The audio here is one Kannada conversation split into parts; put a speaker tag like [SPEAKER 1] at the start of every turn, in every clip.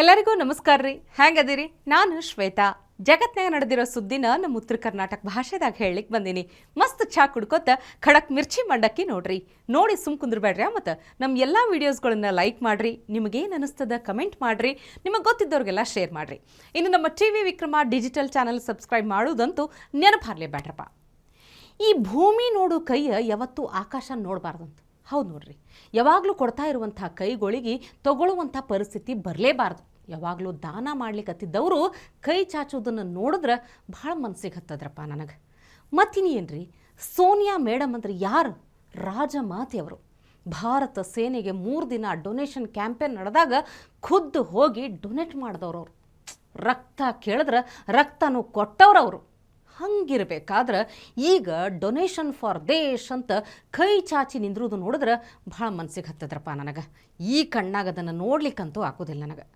[SPEAKER 1] ಎಲ್ಲರಿಗೂ ನಮಸ್ಕಾರ ರೀ. ಹೆಂಗದಿರಿ? ನಾನು ಶ್ವೇತಾ. ಜಗತ್ನಾಗ ನಡೆದಿರೋ ಸುದ್ದಿನ ನಮ್ಮ ಉತ್ತರ ಕರ್ನಾಟಕ ಭಾಷೆದಾಗ ಹೇಳಲಿಕ್ಕೆ ಬಂದೀನಿ. ಮಸ್ತ್ ಚಾ ಕುಡ್ಕೊತ ಖಡಕ್ ಮಿರ್ಚಿ ಮಂಡಕ್ಕಿ ನೋಡ್ರಿ. ನೋಡಿ ಸುಮ್ ಕುಂದ್ರಬೇಡ್ರಿ ಮತ್ತು. ನಮ್ಮ ಎಲ್ಲ ವೀಡಿಯೋಸ್ಗಳನ್ನ ಲೈಕ್ ಮಾಡ್ರಿ. ನಿಮಗೇನು ಅನಿಸ್ತದ ಕಮೆಂಟ್ ಮಾಡ್ರಿ. ನಿಮಗೆ ಗೊತ್ತಿದ್ದವ್ರಿಗೆಲ್ಲ ಶೇರ್ ಮಾಡ್ರಿ. ಇನ್ನು ನಮ್ಮ T V Vikrama digital channel subscribe ಮಾಡೋದಂತೂ ನೆನಪಾರ್ಲೇಬೇಡ್ರಪ್ಪ. ಈ ಭೂಮಿ ನೋಡು ಕೈಯ ಯಾವತ್ತೂ ಆಕಾಶ ನೋಡಬಾರ್ದಂತ. ಹೌದು ನೋಡ್ರಿ. ಯಾವಾಗಲೂ ಕೊಡ್ತಾ ಇರುವಂಥ ಕೈಗಳಿಗೆ ತಗೊಳ್ಳುವಂಥ ಪರಿಸ್ಥಿತಿ ಬರಲೇಬಾರ್ದು. ಯಾವಾಗಲೂ ದಾನ ಮಾಡ್ಲಿಕ್ಕತ್ತಿದ್ದವರು ಕೈ ಚಾಚೋದನ್ನು ನೋಡಿದ್ರೆ ಭಾಳ ಮನಸ್ಸಿಗೆ ಹತ್ತದ್ರಪ್ಪ ನನಗೆ. ಮತ್ತಿನ್ನೇನ್ರಿ, ಸೋನಿಯಾ ಮೇಡಮ್ ಅಂದ್ರೆ ಯಾರು? ರಾಜ ಮಾತೆಯವರು ಭಾರತ ಸೇನೆಗೆ ಮೂರು ದಿನ ಡೊನೇಷನ್ ಕ್ಯಾಂಪೇನ್ ನಡೆದಾಗ ಖುದ್ದು ಹೋಗಿ ಡೊನೇಟ್ ಮಾಡಿದವರು ಅವರು ರಕ್ತ ಕೇಳಿದ್ರೆ ರಕ್ತನೂ ಕೊಟ್ಟವ್ರವರು. ಹಂಗಿರ್ಬೇಕಾದ್ರೆ ಈಗ ಡೊನೇಷನ್ ಫಾರ್ ದೇಶ್ ಅಂತ ಕೈ ಚಾಚಿ ನಿಂದಿರೋದು ನೋಡಿದ್ರೆ ಭಾಳ ಮನಸ್ಸಿಗೆ ಹತ್ತದ್ರಪ್ಪ ನನಗೆ. ಈ ಕಣ್ಣಾಗ ಅದನ್ನು ನೋಡ್ಲಿಕ್ಕಂತೂ ಆಗೋದಿಲ್ಲ ನನಗೆ.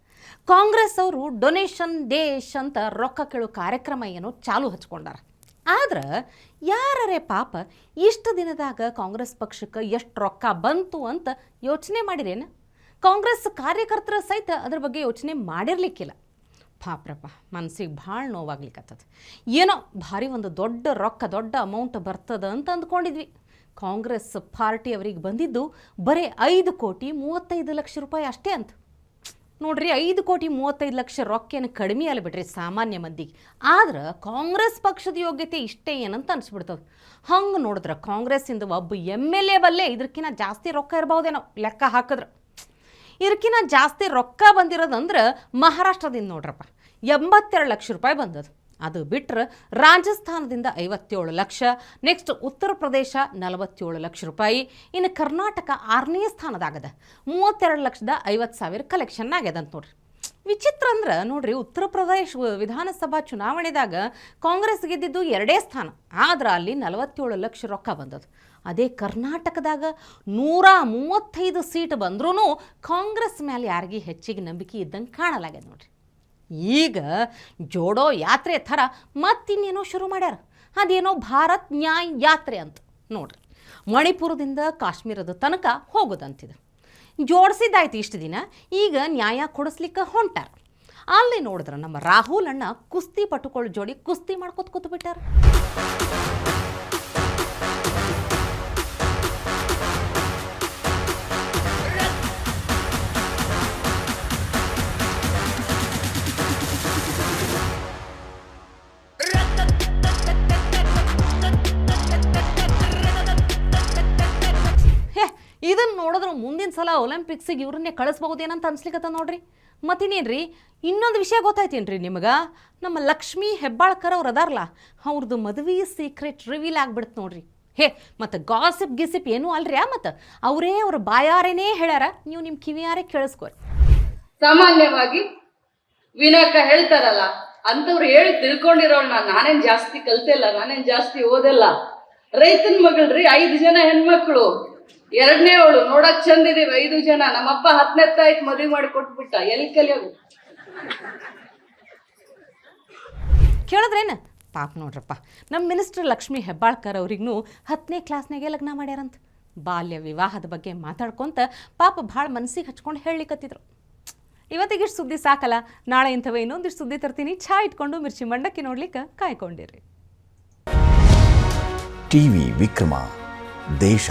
[SPEAKER 1] ಕಾಂಗ್ರೆಸ್ ಅವರು ಡೊನೇಷನ್ ದೇಶ್ ಅಂತ ರೊಕ್ಕ ಕೇಳೋ ಕಾರ್ಯಕ್ರಮ ಏನೋ ಚಾಲು ಹಚ್ಕೊಂಡಾರ. ಆದ್ರೆ ಯಾರರೇ ಪಾಪ ಇಷ್ಟು ದಿನದಾಗ ಕಾಂಗ್ರೆಸ್ ಪಕ್ಷಕ್ಕೆ ಎಷ್ಟು ರೊಕ್ಕ ಬಂತು ಅಂತ ಯೋಚನೆ ಮಾಡಿರೇನು? ಕಾಂಗ್ರೆಸ್ ಕಾರ್ಯಕರ್ತರ ಸಹಿತ ಅದ್ರ ಬಗ್ಗೆ ಯೋಚನೆ ಮಾಡಿರ್ಲಿಕ್ಕಿಲ್ಲ. ಪಾಪ್ರಪ್ಪ ಮನಸ್ಸಿಗೆ ಭಾಳ ನೋವಾಗ್ಲಿಕ್ಕತ್ತದ ಏನೋ ಭಾರಿ ಒಂದು ದೊಡ್ಡ ರೊಕ್ಕ, ದೊಡ್ಡ ಅಮೌಂಟ್ ಬರ್ತದ ಅಂತ ಅಂದ್ಕೊಂಡಿದ್ವಿ. ಕಾಂಗ್ರೆಸ್ ಪಾರ್ಟಿ ಅವರಿಗೆ ಬಂದಿದ್ದು ಬರೀ ಐದು ಕೋಟಿ ಮೂವತ್ತೈದು ಲಕ್ಷ ರೂಪಾಯಿ ಅಷ್ಟೇ ಅಂತ. ನೋಡ್ರಿ, ಐದು ಕೋಟಿ ಮೂವತ್ತೈದು ಲಕ್ಷ ರೊಕ್ಕ ಏನು ಕಡಿಮೆ ಅಲ್ಲ ಬಿಡ್ರಿ ಸಾಮಾನ್ಯ ಮಂದಿಗೆ. ಆದ್ರೆ ಕಾಂಗ್ರೆಸ್ ಪಕ್ಷದ ಯೋಗ್ಯತೆ ಇಷ್ಟೇ ಏನಂತ ಅನ್ಸ್ಬಿಡ್ತದೆ. ಹಂಗೆ ನೋಡಿದ್ರೆ ಕಾಂಗ್ರೆಸ್ಸಿಂದ ಒಬ್ಬ ಎಂ ಎಲ್ ಎ ಬಲ್ಲೇ ಇದಕ್ಕಿಂತ ಜಾಸ್ತಿ ರೊಕ್ಕ ಇರ್ಬೋದೇನೋ ಲೆಕ್ಕ ಹಾಕಿದ್ರೆ. ಇದಕ್ಕಿಂತ ಜಾಸ್ತಿ ರೊಕ್ಕ ಬಂದಿರೋದಂದ್ರೆ ಮಹಾರಾಷ್ಟ್ರದಿಂದ ನೋಡ್ರಪ್ಪ. ಎಂಬತ್ತೆರಡು ಲಕ್ಷ ರೂಪಾಯಿ ಬಂದದ್ದು. ಅದು ಬಿಟ್ಟರೆ ರಾಜಸ್ಥಾನದಿಂದ ಐವತ್ತೇಳು ಲಕ್ಷ ನೆಕ್ಸ್ಟ್ ಉತ್ತರ ಪ್ರದೇಶ ನಲವತ್ತೇಳು ಲಕ್ಷ ರೂಪಾಯಿ, ಇನ್ನು ಕರ್ನಾಟಕ ಆರನೇ ಸ್ಥಾನದಾಗದ. ಮೂವತ್ತೆರಡು ಲಕ್ಷದ ಐವತ್ತು ಸಾವಿರ ಕಲೆಕ್ಷನ್ ಆಗ್ಯದಂತ ನೋಡ್ರಿ. ವಿಚಿತ್ರ ಅಂದ್ರೆ ನೋಡ್ರಿ, ಉತ್ತರ ಪ್ರದೇಶ ವಿಧಾನಸಭಾ ಚುನಾವಣೆದಾಗ ಕಾಂಗ್ರೆಸ್ ಗೆದ್ದಿದ್ದು ಎರಡೇ ಸ್ಥಾನ, ಆದ್ರೆ ಅಲ್ಲಿ ನಲವತ್ತೇಳು ಲಕ್ಷ ರೊಕ್ಕ ಬಂದದ್ದು. ಅದೇ ಕರ್ನಾಟಕದಾಗ ನೂರ ಮೂವತ್ತೈದು ಸೀಟ್ ಬಂದ್ರೂ ಕಾಂಗ್ರೆಸ್ ಮೇಲೆ ಯಾರಿಗೆ ಹೆಚ್ಚಿಗೆ ನಂಬಿಕೆ ಇದ್ದಂಗೆ ಕಾಣಲಾಗ್ಯದ ನೋಡ್ರಿ. ಈಗ ಜೋಡೋ ಯಾತ್ರೆ ಥರ ಮತ್ತಿನ್ನೇನೋ ಶುರು ಮಾಡ್ಯಾರ. ಅದೇನೋ ಭಾರತ್ ನ್ಯಾಯ್ ಯಾತ್ರೆ ಅಂತ ನೋಡ್ರಿ. ಮಣಿಪುರದಿಂದ ಕಾಶ್ಮೀರದ ತನಕ ಹೋಗೋದಂತಿದೆ. ಜೋಡಿಸಿದ್ದಾಯ್ತು ಇಷ್ಟು ದಿನ, ಈಗ ನ್ಯಾಯ ಕೊಡಿಸ್ಲಿಕ್ಕೆ ಹೊಂಟಾರ. ಅಲ್ಲಿ ನೋಡಿದ್ರೆ ನಮ್ಮ ರಾಹುಲ್ ಅಣ್ಣ ಕುಸ್ತಿ ಪಟುಕೊಳ್ಳ ಜೋಡಿ ಕುಸ್ತಿ ಮಾಡ್ಕೊತ ಕೂತು ಇದನ್ನ ನೋಡಿದ್ರೆ ಮುಂದಿನ ಸಲ ಒಲಿಂಪಿಕ್ಸಿಗೆ ಇವ್ರನ್ನೇ ಕಳಿಸ್ಬಹುದೇನಂತ ಅನ್ಸ್ಲಿಕ್ಕತ್ತ ನೋಡ್ರಿ. ಮತ್ತಿನೇನ್ರಿ ಇನ್ನೊಂದು ವಿಷಯ ಗೊತ್ತಾಯ್ತೇನ್ರಿ ನಿಮಗೆ? ನಮ್ಮ ಲಕ್ಷ್ಮೀ ಹೆಬ್ಬಾಳ್ಕರ್ ಅವ್ರು ಅದಾರಲ್ಲ ಅವ್ರದ್ದು ಮದುವೆ ಸೀಕ್ರೆಟ್ ರಿವೀಲ್ ಆಗ್ಬಿಡ್ತು ನೋಡ್ರಿ. ಹೇ, ಮತ್ತು ಗಾಸಿಪ್ ಗಿಸಿಪ್ ಏನೂ ಅಲ್ರಿ ಮತ್ತು? ಅವರೇ ಅವ್ರ ಬಾಯಾರೇನೇ ಹೇಳ್ಯಾರ, ನೀವು ನಿಮ್ಮ ಕಿವಿಯಾರೇ ಕೇಳಿಸ್ಕೊರಿ.
[SPEAKER 2] ಸಾಮಾನ್ಯವಾಗಿ ವಿನಾಯಕ ಹೇಳ್ತಾರಲ್ಲ ಅಂತವ್ರು ಹೇಳಿ ತಿಳ್ಕೊಂಡಿರೋಣ ನಾನ್, ನಾನೇನ್ ಜಾಸ್ತಿ ಕಲ್ತಿಲ್ಲ, ನಾನೇನ್ ಜಾಸ್ತಿ ಓದಲ್ಲ. ರೈತನ ಮಗಳ್ರಿ, ಐದು ಜನ ಹೆಣ್ಮಕ್ಳು. ಎರಡನೇ ಅವಳು ನೋಡಕ್ ಚಂದ ಇದೀವಿ ಐದು ಜನ. ನಮ್ಮಪ್ಪ ಹತ್ತನೇ ತಾಯ್ತು ಮದುವೆ ಮಾಡಿ ಕೊಟ್ಬಿಟ್ಟ. ಎಲ್ಲಿ ಕಲಿಯೋದು?
[SPEAKER 1] ಕೇಳಿದ್ರೇನು? ಪಾಪ ನೋಡ್ರಪ್ಪ ನಮ್ಮ ಮಿನಿಸ್ಟರ್ ಲಕ್ಷ್ಮಿ ಹೆಬ್ಬಾಳ್ಕರ್ ಅವ್ರಿಗೂ ಹತ್ತನೇ ಕ್ಲಾಸ್ನಾಗೆ ಲಗ್ನ ಮಾಡ್ಯಾರಂತ. ಬಾಲ್ಯ ವಿವಾಹದ ಬಗ್ಗೆ ಮಾತಾಡ್ಕೊಂತ ಪಾಪ ಭಾಳ ಮನಸ್ಸಿಗೆ ಹಚ್ಕೊಂಡು ಹೇಳಲಿಕ್ಕತ್ತಿದ್ರು ಇವತ್ತಿಗಿಷ್ಟು ಸುದ್ದಿ ಸಾಕಲ್ಲ ನಾಳೆ ಇಂಥವೇ ಇನ್ನೊಂದಿಷ್ಟು ಸುದ್ದಿ ತರ್ತೀನಿ. ಛಾ ಇಟ್ಕೊಂಡು ಮಿರ್ಚಿ ಮಂಡಕ್ಕಿ ನೋಡ್ಲಿಕ್ಕೆ ಕಾಯ್ಕೊಂಡಿರಿ.
[SPEAKER 3] ಟಿವಿ ವಿಕ್ರಮ ದೇಶ